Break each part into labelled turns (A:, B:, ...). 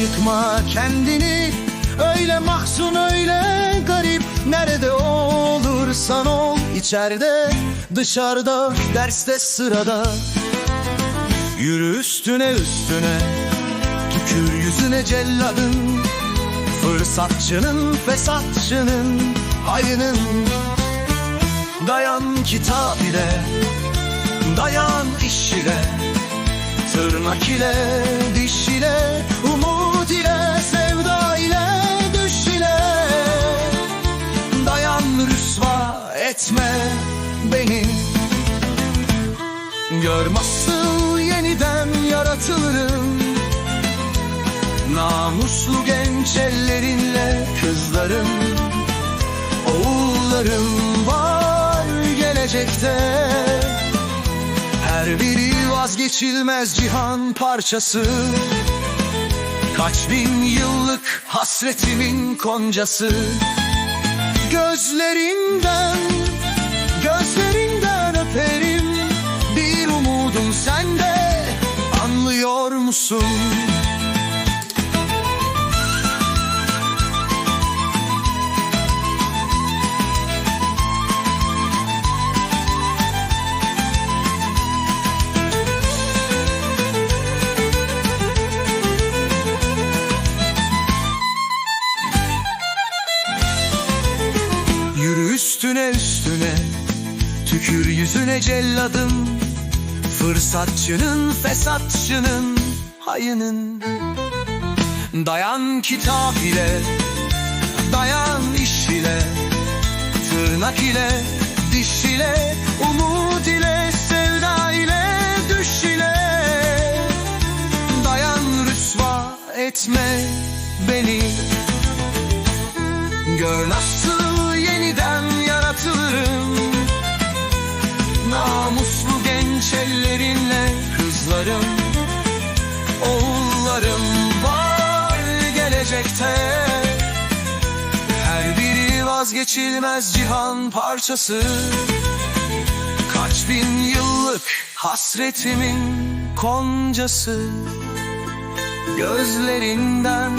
A: yıkma kendini. Öyle mahzun öyle garip. Nerede olursan ol içeride Dışarıda derste sırada. Yürü üstüne üstüne. Tükür yüzüne celladın. Fırsatçının fesatçının Hayının Dayan kitap ile Dayan iş ile. Tırnak ile diş ile Gör yeniden yaratılırım. Namuslu genç ellerinle kızlarım Oğullarım var gelecekte. Her biri vazgeçilmez cihan parçası. Kaç bin yıllık hasretimin koncası. Gözlerinden, musun? Yürü üstüne üstüne Tükür yüzüne celladın Fırsatçının fesatçının Hayının Dayan kitap ile Dayan iş ile Tırnak ile Diş ile Umut ile Sevda ile Düş ile. Dayan rüsva etme beni. Gör nasıl biri vazgeçilmez cihan parçası. Kaç bin yıllık hasretimin koncası. Gözlerinden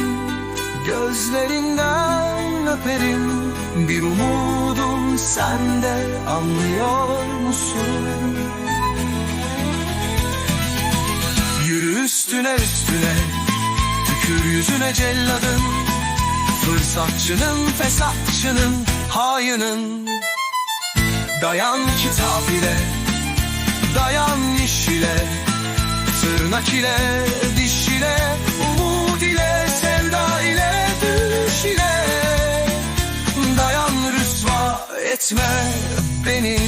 A: Gözlerinden öperim. Bir umudum sende Anlıyor musun? Yürü üstüne üstüne Tükür yüzüne celladın. Fırsatçının fesatçının Hayının Dayan kitap ile Dayan iş ile Tırnak ile diş ile Umut ile sevda ile düş ile. Dayan rüsva etme beni